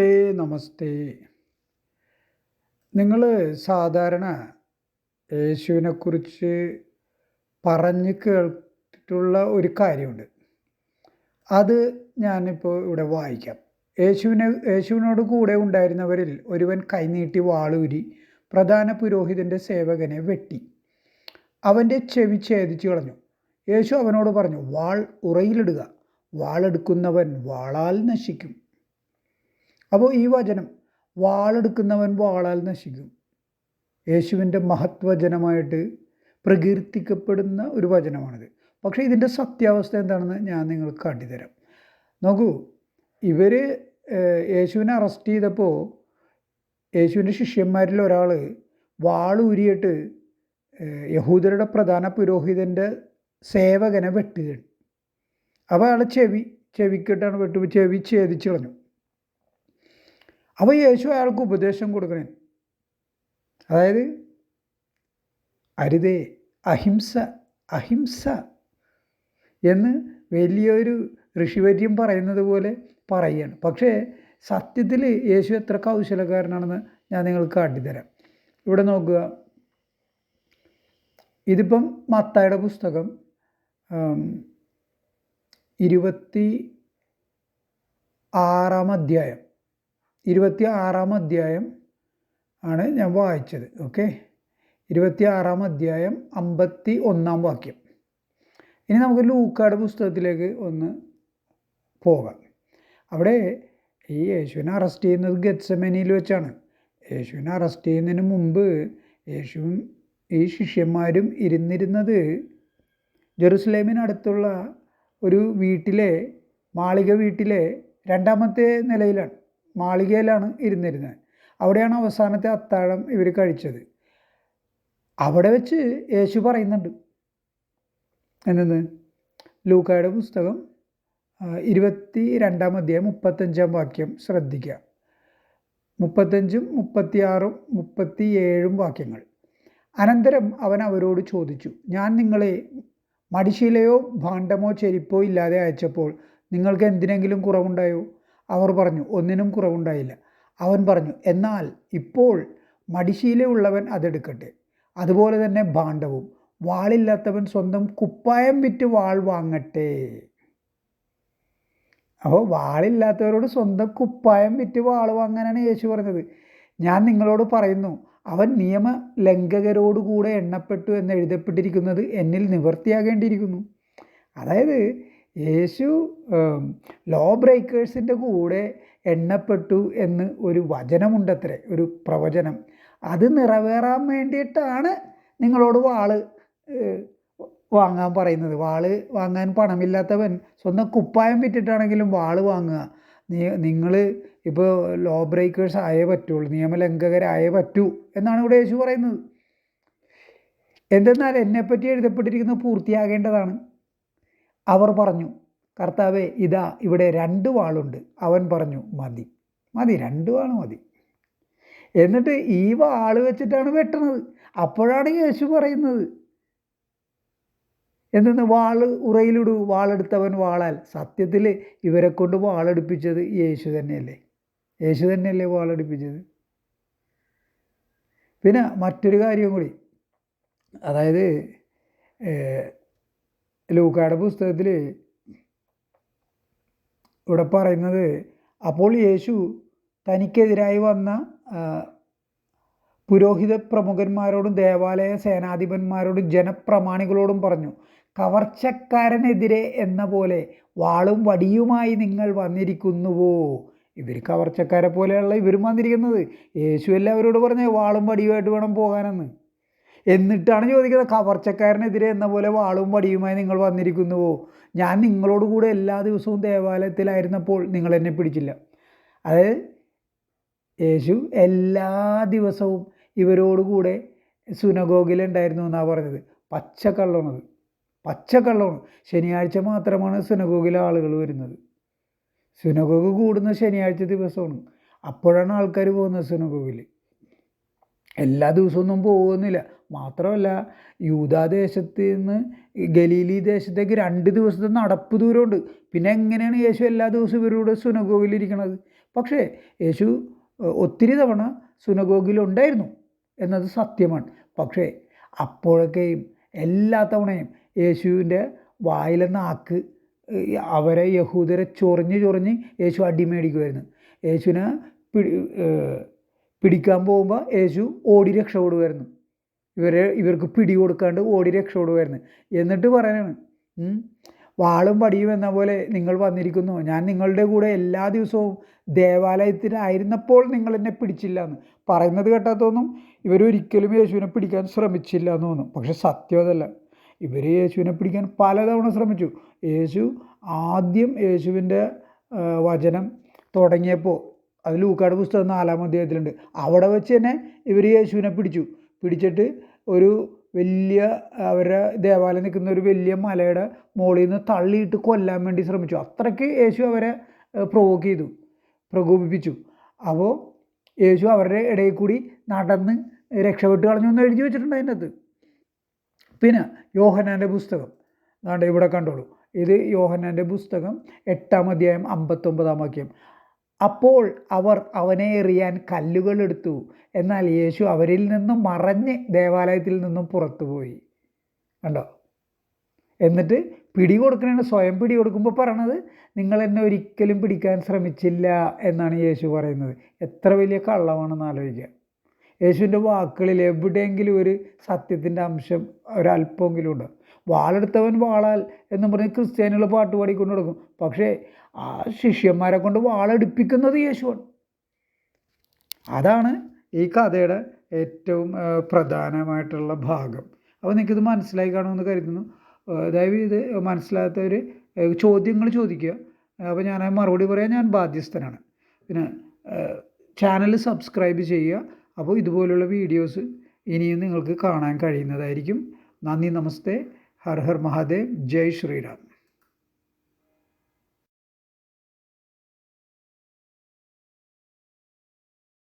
നമസ്തേ നമസ്തേ. നിങ്ങൾ സാധാരണ യേശുവിനെക്കുറിച്ച് പറഞ്ഞ് കേട്ടിട്ടുള്ള ഒരു കാര്യമുണ്ട്. അത് ഞാനിപ്പോൾ ഇവിടെ വായിക്കാം. യേശുവിനെ യേശുവിനോട് കൂടെ ഉണ്ടായിരുന്നവരിൽ ഒരുവൻ കൈനീട്ടി വാളൂരി പ്രധാന പുരോഹിതന്റെ സേവകനെ വെട്ടി. അവന്റെ ചെവി ഛേദിച്ചു കളഞ്ഞു. യേശു അവനോട് പറഞ്ഞു വാൾ ഉറയിലിടുക. വാളെടുക്കുന്നവൻ വാളാൽ നശിക്കും. അപ്പോൾ ഈ വചനം വാളെടുക്കുന്നവൻ വാളാൽ നശിക്കും. യേശുവിന്റെ മഹത്വചനമായിട്ട് പ്രകീർത്തിക്കപ്പെടുന്ന ഒരു വചനമാണിത്. പക്ഷേ ഇതിന്റെ സത്യാവസ്ഥ എന്താണെന്ന് ഞാൻ നിങ്ങൾക്ക് കാട്ടിത്തരാം. നോക്കൂ ഇവർ യേശുവിനെ അറസ്റ്റ് ചെയ്തപ്പോൾ യേശുവിന്റെ ശിഷ്യന്മാരിൽ ഒരാൾ വാളൂരിയിട്ട് യഹൂദരുടെ പ്രധാന പുരോഹിതന്റെ സേവകനെ വെട്ടുകയാണ്. അപ്പോൾ അയാൾ ചെവി ചെവിക്കിട്ടാണ് വെട്ടു ചെവി ഛേദിച്ച് കളഞ്ഞു. അപ്പോൾ യേശു അയാൾക്ക് ഉപദേശം കൊടുക്കണേ. അതായത് അരുതേ അഹിംസ അഹിംസ എന്ന് വലിയൊരു ഋഷിവര്യം പറയുന്നത് പോലെ പറയുകയാണ്. പക്ഷേ സത്യത്തിൽ യേശു എത്ര കൗശലക്കാരനാണെന്ന് ഞാൻ നിങ്ങൾക്ക് കാട്ടിത്തരാം. ഇവിടെ നോക്കുക. ഇതിപ്പം മത്തായുടെ പുസ്തകം ഇരുപത്തി ആറാം അധ്യായം. ഇരുപത്തി ആറാം അധ്യായം ആണ് ഞാൻ വായിച്ചത്. ഓക്കെ? ഇരുപത്തി ആറാം അധ്യായം അമ്പത്തി ഒന്നാം വാക്യം. ഇനി നമുക്ക് ലൂക്കാട് പുസ്തകത്തിലേക്ക് ഒന്ന് പോകാം. അവിടെ ഈ യേശുവിനെ അറസ്റ്റ് ചെയ്യുന്നത് ഗത്സമനിയിൽ വെച്ചാണ്. യേശുവിനെ അറസ്റ്റ് ചെയ്യുന്നതിന് മുമ്പ് യേശുവും ഈ ശിഷ്യന്മാരും ഇരുന്നിരുന്നത് ജെറുസലേമിനടുത്തുള്ള ഒരു വീട്ടിലെ മാളിക വീട്ടിലെ രണ്ടാമത്തെ നിലയിലാണ്. മാളികയിലാണ് ഇരുന്നിരുന്നത്. അവിടെയാണ് അവസാനത്തെ അത്താഴം ഇവർ കഴിച്ചത്. അവിടെ വെച്ച് യേശു പറയുന്നുണ്ട്. എന്നത് ലൂക്കായുടെ പുസ്തകം ഇരുപത്തി രണ്ടാം അധ്യായം മുപ്പത്തഞ്ചാം വാക്യം ശ്രദ്ധിക്കുക. മുപ്പത്തഞ്ചും മുപ്പത്തിയാറും മുപ്പത്തിയേഴും വാക്യങ്ങൾ. അനന്തരം അവൻ അവരോട് ചോദിച്ചു ഞാൻ നിങ്ങളെ മടിശീലയോ ഭാണ്ഡമോ ചെരിപ്പോ ഇല്ലാതെ അയച്ചപ്പോൾ നിങ്ങൾക്ക് എന്തിനെങ്കിലും കുറവുണ്ടായോ? അവർ പറഞ്ഞു ഒന്നിനും കുറവുണ്ടായില്ല. അവൻ പറഞ്ഞു എന്നാൽ ഇപ്പോൾ മടിശീലയുള്ളവൻ അതെടുക്കട്ടെ. അതുപോലെ തന്നെ ഭാണ്ഡവും. വാളില്ലാത്തവൻ സ്വന്തം കുപ്പായം വിറ്റ് വാൾ വാങ്ങട്ടെ. അപ്പോൾ വാളില്ലാത്തവരോട് സ്വന്തം കുപ്പായം വിറ്റ് വാൾ വാങ്ങാനാണ് യേശു പറഞ്ഞത്. ഞാൻ നിങ്ങളോട് പറയുന്നു അവൻ നിയമ ലംഘകരോടുകൂടെ എണ്ണപ്പെട്ടു എന്ന് എഴുതപ്പെട്ടിരിക്കുന്നത് എന്നിൽ നിവർത്തിയാകേണ്ടിയിരിക്കുന്നു. അതായത് യേശു ലോ ബ്രേക്കേഴ്സിന്റെ കൂടെ എണ്ണപ്പെട്ടു എന്ന് ഒരു വചനമുണ്ടത്രേ ഒരു പ്രവചനം. അത് നിറവേറാൻ വേണ്ടിയിട്ടാണ് നിങ്ങളോട് വാൾ വാങ്ങാൻ പറയുന്നത്. വാൾ വാങ്ങാൻ പണമില്ലാത്തവൻ സ്വന്തം കുപ്പായം വിറ്റിട്ടാണെങ്കിലും വാൾ വാങ്ങുക. നിങ്ങൾ ഇപ്പോൾ ലോ ബ്രേക്കേഴ്സ് ആയേ പറ്റുള്ളൂ നിയമലംഘകരായേ പറ്റൂ എന്നാണ് ഇവിടെ യേശു പറയുന്നത്. എന്തെന്നാൽ എന്നെപ്പറ്റി എഴുതപ്പെട്ടിരിക്കുന്നത് പൂർത്തിയാകേണ്ടതാണ്. അവർ പറഞ്ഞു കർത്താവെ ഇതാ ഇവിടെ രണ്ട് വാളുണ്ട്. അവൻ പറഞ്ഞു മതി മതി രണ്ട് വാൾ മതി. എന്നിട്ട് ഈ വാൾ വെച്ചിട്ടാണ് വെട്ടണത് അപ്പോഴാണ് യേശു പറയുന്നത് എന്തെന്ന്? വാൾ ഉറയിലിടൂ വാളെടുത്തവൻ വാളാൽ. സത്യത്തിൽ ഇവരെ കൊണ്ട് വാളെടുപ്പിച്ചത് യേശു തന്നെയല്ലേ? യേശു തന്നെയല്ലേ വാളെടുപ്പിച്ചത്? പിന്നെ മറ്റൊരു കാര്യം കൂടി അതായത് ലൂക്കായുടെ പുസ്തകത്തിൽ ഇവിടെ പറയുന്നത് അപ്പോൾ യേശു തനിക്കെതിരായി വന്ന പുരോഹിത പ്രമുഖന്മാരോടും ദേവാലയ സേനാധിപന്മാരോടും ജനപ്രമാണികളോടും പറഞ്ഞു കവർച്ചക്കാരനെതിരെ എന്ന പോലെ വാളും വടിയുമായി നിങ്ങൾ വന്നിരിക്കുന്നുവോ? ഇവർ കവർച്ചക്കാരെ പോലെയുള്ള ഇവരും വന്നിരിക്കുന്നത്. യേശു എല്ലാവരോട് പറഞ്ഞു വാളും വടിയുമായിട്ട് വേണം പോകാനെന്ന്. എന്നിട്ടാണ് ചോദിക്കുന്നത് കവർച്ചക്കാരനെതിരെ എന്ന പോലെ വാളും വടിയുമായി നിങ്ങൾ വന്നിരിക്കുന്നുവോ? ഞാൻ നിങ്ങളോട് കൂടെ എല്ലാ ദിവസവും ദേവാലയത്തിലായിരുന്നപ്പോൾ നിങ്ങൾ എന്നെ പിടിച്ചില്ല. അത് യേശു എല്ലാ ദിവസവും ഇവരോടുകൂടെ സുനഗോഗിലുണ്ടായിരുന്നു എന്നാണ് പറഞ്ഞത്. പച്ചക്കള്ളണത്. പച്ചക്കള്ളമാണ് ശനിയാഴ്ച മാത്രമാണ് സുനഗോഗിലെ ആളുകൾ വരുന്നത്. സുനഗോഗ് കൂടുന്ന ശനിയാഴ്ച ദിവസമാണ്. അപ്പോഴാണ് ആൾക്കാർ പോകുന്നത് സുനഗോഗിൽ എല്ലാ ദിവസമൊന്നും പോകുന്നില്ല. മാത്രമല്ല യൂതാദേശത്ത് നിന്ന് ഗലീലി ദേശത്തേക്ക് രണ്ട് ദിവസത്തെ നടപ്പ് ദൂരമുണ്ട്. പിന്നെ എങ്ങനെയാണ് യേശു എല്ലാ ദിവസവും ഇവരുടെ സുനഗോഗിലിരിക്കണത് പക്ഷേ യേശു ഒത്തിരി തവണ സുനഗോഗിലുണ്ടായിരുന്നു എന്നത് സത്യമാണ്. പക്ഷേ അപ്പോഴൊക്കെയും എല്ലാ തവണയും യേശുവിന്റെ വായിലെ നാക്ക് അവരെ യഹൂദരെ ചൊറിഞ്ഞ് ചൊറിഞ്ഞ് യേശു അടിമേടിക്കുമായിരുന്നു. യേശുവിനെ പിടി പിടിക്കാൻ പോകുമ്പോൾ യേശു ഓടി രക്ഷപ്പെടുമായിരുന്നു ഇവരെ ഇവർക്ക് പിടി കൊടുക്കാണ്ട് ഓടി രക്ഷപ്പെടുമായിരുന്നു എന്നിട്ട് പറയാനാണ് വാളും പടിയും എന്ന പോലെ നിങ്ങൾ വന്നിരിക്കുന്നു. ഞാൻ നിങ്ങളുടെ കൂടെ എല്ലാ ദിവസവും ദേവാലയത്തിലായിരുന്നപ്പോൾ നിങ്ങൾ എന്നെ പിടിച്ചില്ല എന്ന് പറയുന്നത് കേട്ടാത്തൊന്നും ഇവരൊരിക്കലും യേശുവിനെ പിടിക്കാൻ ശ്രമിച്ചില്ല എന്ന് തോന്നും. പക്ഷെ സത്യം അതല്ല ഇവർ യേശുവിനെ പിടിക്കാൻ പലതവണ ശ്രമിച്ചു. യേശു ആദ്യം യേശുവിന്റെ വചനം തുടങ്ങിയപ്പോൾ അത് ലൂക്കാട് പുസ്തകം നാലാം അധ്യായത്തിലുണ്ട്. അവിടെ വെച്ച് തന്നെ ഇവർ യേശുവിനെ പിടിച്ചു. പിടിച്ചിട്ട് ഒരു വലിയ അവരുടെ ദേവാലയം നിൽക്കുന്ന ഒരു വലിയ മലയുടെ മുകളിൽ നിന്ന് തള്ളിയിട്ട് കൊല്ലാൻ വേണ്ടി ശ്രമിച്ചു. അത്രയ്ക്ക് യേശു അവരെ പ്രൊവോക്ക് ചെയ്തു. പ്രകോപിപ്പിച്ചു. അപ്പോൾ യേശു അവരുടെ ഇടയിൽ കൂടി നടന്ന് രക്ഷപ്പെട്ട് കളഞ്ഞു എന്ന് എഴുതി വെച്ചിട്ടുണ്ട് അതിന്റെ അകത്ത് പിന്നെ യോഹനാന്റെ പുസ്തകം. അതാണ്ട് ഇവിടെ കണ്ടോളൂ. ഇത് യോഹനാന്റെ പുസ്തകം എട്ടാം അധ്യായം അമ്പത്തൊമ്പതാം വാക്യം. അപ്പോൾ അവർ അവനെ എറിയാൻ കല്ലുകളെടുത്തു എന്നാൽ യേശു അവരിൽ നിന്നും മറഞ്ഞ് ദേവാലയത്തിൽ നിന്നും പുറത്തുപോയി കണ്ടോ? എന്നിട്ട് പിടി കൊടുക്കണേണ് സ്വയം പിടി കൊടുക്കുമ്പോൾ പറയണത് നിങ്ങൾ എന്നെ ഒരിക്കലും പിടിക്കാൻ ശ്രമിച്ചില്ല എന്നാണ് യേശു പറയുന്നത്. എത്ര വലിയ കള്ളമാണെന്ന് ആലോചിക്കുക. യേശുവിന്റെ വാക്കുകളിൽ എവിടെയെങ്കിലും ഒരു സത്യത്തിന്റെ അംശം ഒരല്പമെങ്കിലും ഉണ്ട്. വാളെടുത്തവൻ വാളാൽ എന്ന് പറഞ്ഞ് ക്രിസ്ത്യാനികൾ പാട്ട് പാടിക്കൊണ്ട് കൊടുക്കും പക്ഷേ ആ ശിഷ്യന്മാരെ കൊണ്ട് വാളെടുപ്പിക്കുന്നത് യേശുവാണ്. അതാണ് ഈ കഥയുടെ ഏറ്റവും പ്രധാനമായിട്ടുള്ള ഭാഗം. അപ്പോൾ നിങ്ങൾക്കിത് മനസ്സിലായി കാണുമെന്ന് കരുതുന്നു. ദയവ് ഇത് മനസ്സിലാകാത്തവർ ചോദ്യങ്ങൾ ചോദിക്കുക. അപ്പോൾ ഞാൻ മറുപടി പറയാൻ ഞാൻ ബാധ്യസ്ഥനാണ്. പിന്നെ ചാനൽ സബ്സ്ക്രൈബ് ചെയ്യുക. അപ്പോൾ ഇതുപോലുള്ള വീഡിയോസ് ഇനിയും നിങ്ങൾക്ക് കാണാൻ കഴിയുന്നതായിരിക്കും. നന്ദി നമസ്തേ. ഹർ ഹർ മഹാദേവ്. ജയ് ശ്രീറാം